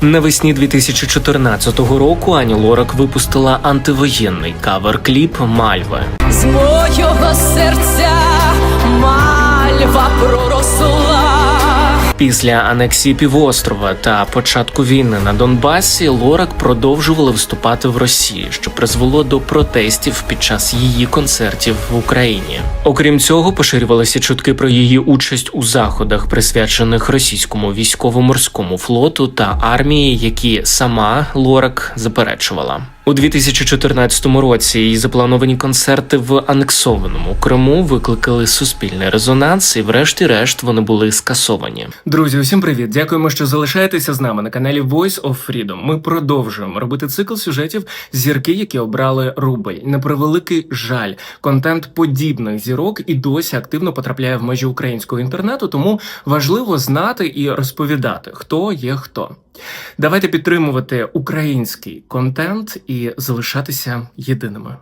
Навесні 2014 року Ані Лорак випустила антивоєнний кавер-кліп Мальви. з мого серця Після анексії півострова та початку війни на Донбасі Лорак продовжувала виступати в Росії, що призвело до протестів під час її концертів в Україні. Окрім цього, поширювалися чутки про її участь у заходах, присвячених російському військово-морському флоту та армії, які сама Лорак заперечувала. У 2014 році її заплановані концерти в анексованому Криму викликали суспільний резонанс, і врешті-решт вони були скасовані. Друзі, усім привіт! Дякуємо, що залишаєтеся з нами на каналі Voice of Freedom. Ми продовжуємо робити цикл сюжетів зірки, які обрали рубль. На превеликий жаль, контент подібних зірок і досі активно потрапляє в межі українського інтернету, тому важливо знати і розповідати, хто є хто. Давайте підтримувати український контент і залишатися єдиними.